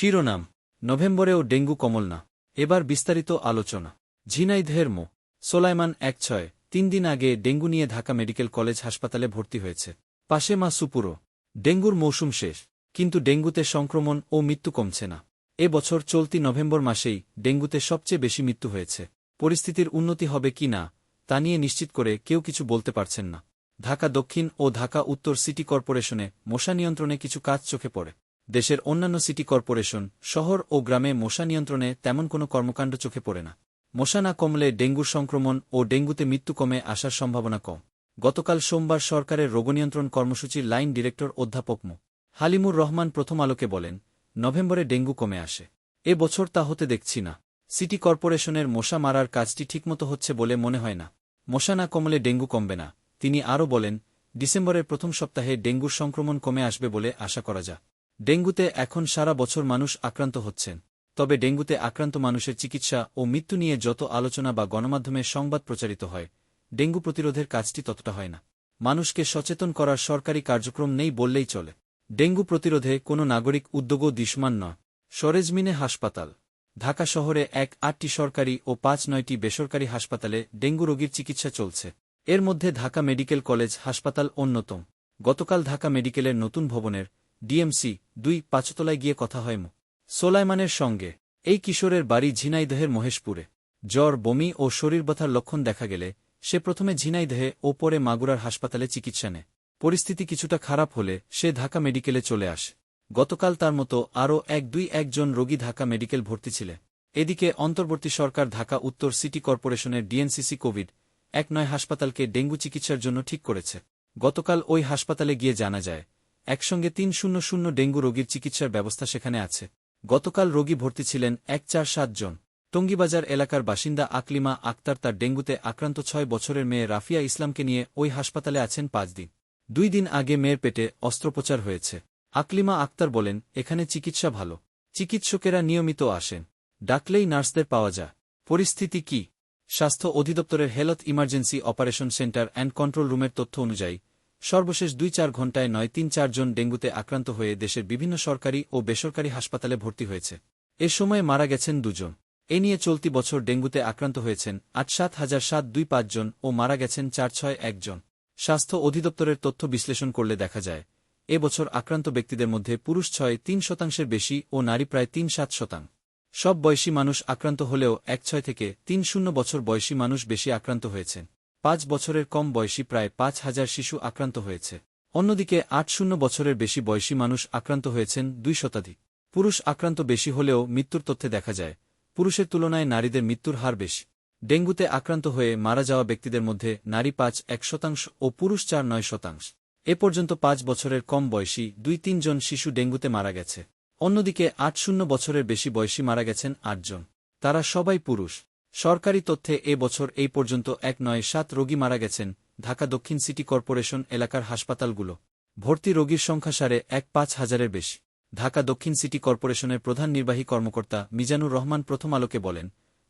শিরোনাম, নভেম্বরেও ডেঙ্গু কমল না এবার বিস্তারিত আলোচনা। ঝিনাইদহের মো। সোলাইমান এক ছয়, তিন দিন আগে ডেঙ্গু নিয়ে ঢাকা মেডিকেল কলেজ হাসপাতালে ভর্তি হয়েছে। পাশে মা সুপুরো। ডেঙ্গুর মৌসুম শেষ, কিন্তু ডেঙ্গুতে সংক্রমণ ও মৃত্যু কমছে না। এ বছর চলতি নভেম্বর মাসেই ডেঙ্গুতে সবচেয়ে বেশি মৃত্যু হয়েছে। পরিস্থিতির উন্নতি হবে কি না, তা নিয়ে নিশ্চিত করে কেউ কিছু বলতে পারছেন না। ঢাকা দক্ষিণ ও ঢাকা উত্তর সিটি কর্পোরেশনে মশা নিয়ন্ত্রণে কিছু কাজ চোখে পড়ে। দেশের অন্যান্য সিটি কর্পোরেশন, শহর ও গ্রামে মশা নিয়ন্ত্রণে তেমন কোনো কর্মকাণ্ড চোখে পড়ে না। মশা না কমলে ডেঙ্গুর সংক্রমণ ও ডেঙ্গুতে মৃত্যু কমে আসার সম্ভাবনা কম। গতকাল সোমবার সরকারের রোগনিয়ন্ত্রণ কর্মসূচির লাইন ডিরেক্টর অধ্যাপক মো। হালিমুর রহমান প্রথম আলোকে বলেন, নভেম্বরে ডেঙ্গু কমে আসে। এ বছর তা হতে দেখছি না। সিটি কর্পোরেশনের মশা মারার কাজটি ঠিকমতো হচ্ছে বলে মনে হয় না। মশা না কমলে ডেঙ্গু কমবে না। তিনি আরও বলেন, ডিসেম্বরের প্রথম সপ্তাহে ডেঙ্গুর সংক্রমণ কমে আসবে বলে আশা করা যায় ডেঙ্গুতে এখন সারা বছর মানুষ আক্রান্ত হচ্ছেন। তবে ডেঙ্গুতে আক্রান্ত মানুষের চিকিৎসা ও মৃত্যু নিয়ে যত আলোচনা বা গণমাধ্যমে সংবাদ প্রচারিত হয়, ডেঙ্গু প্রতিরোধের কাজটি ততটা হয় না। মানুষকে সচেতন করার সরকারি কার্যক্রম নেই বললেই চলে। ডেঙ্গু প্রতিরোধে কোনো নাগরিক উদ্যোগও দিশমান নয়। সরেজমিনে হাসপাতাল। ঢাকা শহরে এক আটটি সরকারি ও পাঁচ নয়টি বেসরকারি হাসপাতালে ডেঙ্গু রোগীর চিকিৎসা চলছে। এর মধ্যে ঢাকা মেডিকেল কলেজ হাসপাতাল অন্যতম। গতকাল ঢাকা মেডিকেলের নতুন ভবনের ডিএমসি, দুই পাঁচতলায় গিয়ে কথা হয় মো। সোলাইমানের সঙ্গে। এই কিশোরের বাড়ি ঝিনাইদহের মহেশপুরে। জ্বর, বমি ও শরীর ব্যথার লক্ষণ দেখা গেলে সে প্রথমে ঝিনাইদহে ও পরে মাগুরার হাসপাতালে চিকিৎসা নেয়। পরিস্থিতি কিছুটা খারাপ হলে সে ঢাকা মেডিকেলে চলে আসে। গতকাল তার মতো আরও এক দুই একজন রোগী ঢাকা মেডিকেল ভর্তি ছিলেন এদিকে অন্তর্বর্তী সরকার ঢাকা উত্তর সিটি কর্পোরেশনের ডিএনসিসি কোভিড এক নয় হাসপাতালকে ডেঙ্গু চিকিৎসার জন্য ঠিক করেছে। গতকাল ওই হাসপাতালে গিয়ে জানা যায় একসঙ্গে তিন শূন্য শূন্য ডেঙ্গু রোগীর চিকিৎসার ব্যবস্থা সেখানে আছে। গতকাল রোগী ভর্তি ছিলেন এক চার সাত জন। টঙ্গিবাজার এলাকার বাসিন্দা আকলিমা আক্তার তার ডেঙ্গুতে আক্রান্ত ছয় বছরের মেয়ে রাফিয়া ইসলামকে নিয়ে ওই হাসপাতালে আছেন পাঁচ দিন। দুই দিন আগে মেয়ের পেটে অস্ত্রোপচার হয়েছে। আকলিমা আক্তার বলেন, এখানে চিকিৎসা ভালো। চিকিৎসকেরা নিয়মিত আসেন। ডাকলেই নার্সদের পাওয়া যায়। পরিস্থিতি কি? স্বাস্থ্য অধিদপ্তরের health emergency operation centre and control রুমের তথ্য অনুযায়ী সর্বশেষ দুই চার ঘণ্টায় নয় তিন চারজন ডেঙ্গুতে আক্রান্ত হয়ে দেশের বিভিন্ন সরকারি ও বেসরকারি হাসপাতালে ভর্তি হয়েছে। এ সময়ে মারা গেছেন দুজন। এ নিয়ে চলতি বছর ডেঙ্গুতে আক্রান্ত হয়েছেন আট সাত হাজার সাত দুই পাঁচজন ও মারা গেছেন চার ছয় একজন স্বাস্থ্য অধিদপ্তরের তথ্য বিশ্লেষণ করলে দেখা যায়, এ বছর আক্রান্ত ব্যক্তিদের মধ্যে পুরুষ ছয় তিন শতাংশের বেশি ও নারী প্রায় তিন সাত শতাংশ। সব বয়সী মানুষ আক্রান্ত হলেও এক ছয় থেকে তিন শূন্য বছর বয়সী মানুষ বেশি আক্রান্ত হয়েছেন। পাঁচ বছরের কম বয়সী প্রায় পাঁচ হাজার শিশু আক্রান্ত হয়েছে। অন্যদিকে আট শূন্য বছরের বেশি বয়সী মানুষ আক্রান্ত হয়েছেন দুই শতাধিক। পুরুষ আক্রান্ত বেশি হলেও মৃত্যুর তথ্যে দেখা যায়, পুরুষের তুলনায় নারীদের মৃত্যুর হার বেশি। ডেঙ্গুতে আক্রান্ত হয়ে মারা যাওয়া ব্যক্তিদের মধ্যে নারী পাঁচ এক শতাংশ ও পুরুষ চার নয় শতাংশ। এ পর্যন্ত পাঁচ বছরের কম বয়সী দুই তিনজন শিশু ডেঙ্গুতে মারা গেছে। অন্যদিকে আট শূন্য বছরের বেশি বয়সী মারা গেছেন আটজন তারা সবাই পুরুষ। সরকারি তথ্যে এ বছর এই পর্যন্ত এক নয় সাত রোগী মারা গেছেন ঢাকা দক্ষিণ সিটি কর্পোরেশন এলাকার হাসপাতালগুলো। ভর্তি রোগীর সংখ্যা সারে এক পাঁচ হাজারের বেশি। ঢাকা দক্ষিণ সিটি কর্পোরেশনের প্রধান নির্বাহী কর্মকর্তা মিজানুর রহমান প্রথম আলোকে বলেন,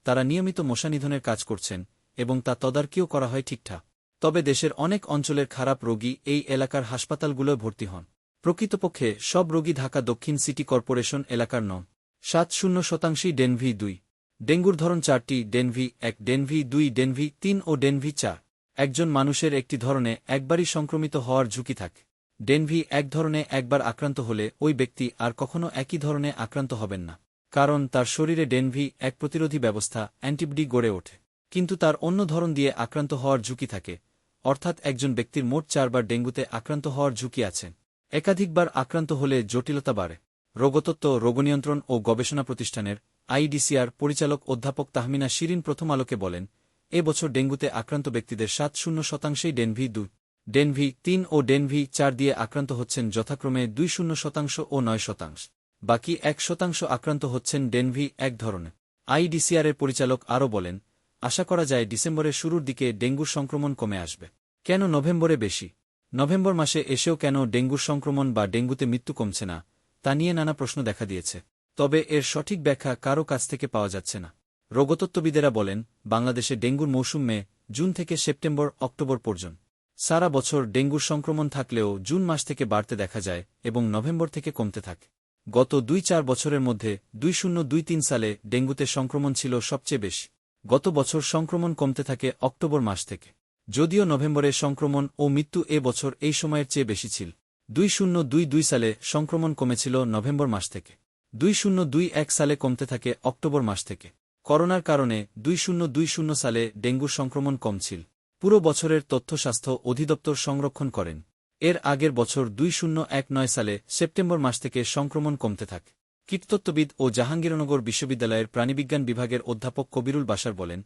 তারা নিয়মিত মশা নিধনের কাজ করছেন এবং তা তদারকিও করা হয় ঠিকঠাক। তবে দেশের অনেক অঞ্চলের খারাপ রোগী এই এলাকার হাসপাতালগুলোয় ভর্তি হন। প্রকৃতপক্ষে সব রোগী ঢাকা দক্ষিণ সিটি কর্পোরেশন এলাকার নন। সাত শূন্য শতাংশই ডেনভি দুই। ডেঙ্গুর ধরন চারটি, ডেনভি এক, ডেনভি দুই, ডেনভি তিন ও ডেনভি চার। একজন মানুষের একটি ধরনে একবারই সংক্রমিত হওয়ার ঝুঁকি থাকে। ডেনভি এক ধরনে একবার আক্রান্ত হলে ওই ব্যক্তি আর কখনো একই ধরনে আক্রান্ত হবেন না, কারণ তার শরীরে ডেনভি এক প্রতিরোধী ব্যবস্থা, অ্যান্টিবডি গড়ে ওঠে। কিন্তু তার অন্য ধরন দিয়ে আক্রান্ত হওয়ার ঝুঁকি থাকে, অর্থাৎ একজন ব্যক্তির মোট চারবার ডেঙ্গুতে আক্রান্ত হওয়ার ঝুঁকি আছেন একাধিকবার আক্রান্ত হলে জটিলতা বাড়ে। রোগতত্ত্ব, রোগনিয়ন্ত্রণ ও গবেষণা প্রতিষ্ঠানের আইডিসিআর পরিচালক অধ্যাপক তাহমিনা শিরিন প্রথম আলোকে বলেন, এ বছর ডেঙ্গুতে আক্রান্ত ব্যক্তিদের সাত শূন্য শতাংশেই ডেনভি দু, ডেনভি তিন ও ডেনভি চার দিয়ে আক্রান্ত হচ্ছেন যথাক্রমে দুই শূন্য শতাংশ ও নয় শতাংশ। বাকি এক শতাংশ আক্রান্ত হচ্ছেন ডেনভি এক ধরনের। আইডিসিআরের পরিচালক আরও বলেন, আশা করা যায় ডিসেম্বরের শুরুর দিকে ডেঙ্গুর সংক্রমণ কমে আসবে। কেন নভেম্বরে বেশি? নভেম্বর মাসে এসেও কেন ডেঙ্গুর সংক্রমণ বা ডেঙ্গুতে মৃত্যু কমছে না, তা নিয়ে নানা প্রশ্ন দেখা দিয়েছে। তবে এর সঠিক ব্যাখ্যা কারও কাছ থেকে পাওয়া যাচ্ছে না। রোগতত্ত্ববিদেরা বলেন, বাংলাদেশে ডেঙ্গুর মৌসুম মে, জুন থেকে সেপ্টেম্বর, অক্টোবর পর্যন্ত। সারা বছর ডেঙ্গুর সংক্রমণ থাকলেও জুন মাস থেকে বাড়তে দেখা যায় এবং নভেম্বর থেকে কমতে থাকে। গত দুই চার বছরের মধ্যে দুই শূন্য দুই তিন সালে ডেঙ্গুতে সংক্রমণ ছিল সবচেয়ে বেশি। গত বছর সংক্রমণ কমতে থাকে অক্টোবর মাস থেকে। যদিও নভেম্বরে সংক্রমণ ও মৃত্যু এ বছর এই সময়ের চেয়ে বেশি ছিল। দুই শূন্য দুই দুই সালে সংক্রমণ কমেছিল নভেম্বর মাস থেকে। দুই শূন্য দুই এক সালে কমতে থাকে অক্টোবর মাস থেকে। করোনার কারণে দুই শূন্য দুই শূন্য সালে ডেঙ্গুর সংক্রমণ কম ছিল পুরো বছরের তথ্য স্বাস্থ্য অধিদপ্তর সংরক্ষণ করেন। এর আগের বছর দুই শূন্য এক নয় সালে সেপ্টেম্বর মাস থেকে সংক্রমণ কমতে থাকে। কীটতত্ত্ববিদ ও জাহাঙ্গীরনগর বিশ্ববিদ্যালয়ের প্রাণীবিজ্ঞান বিভাগের অধ্যাপক কবিরুল বাসার বলেন,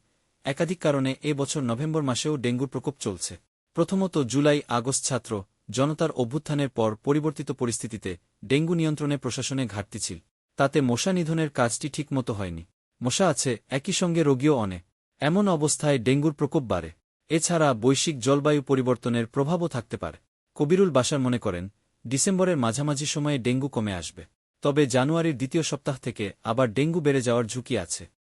একাধিক কারণে এ বছর নভেম্বর মাসেও ডেঙ্গুর প্রকোপ চলছে। প্রথমত জুলাই আগস্ট ছাত্র, জনতার অভ্যুত্থানের পর পরিবর্তিত পরিস্থিতিতে ডেঙ্গু নিয়ন্ত্রণে প্রশাসনে ঘাটতি ছিল। তাতে মশা নিধনের কাজটি ঠিকমতো হয়নি। মশা আছে, একই সঙ্গে রোগীও অনেক এমন অবস্থায় ডেঙ্গুর প্রকোপ বাড়ে। এছাড়া বৈশ্বিক জলবায়ু পরিবর্তনের প্রভাবও থাকতে পারে। কবিরুল বাসার মনে করেন, ডিসেম্বরের মাঝামাঝি সময়ে ডেঙ্গু কমে আসবে। তবে জানুয়ারির দ্বিতীয় সপ্তাহ থেকে আবার ডেঙ্গু বেড়ে যাওয়ার ঝুঁকি আছে।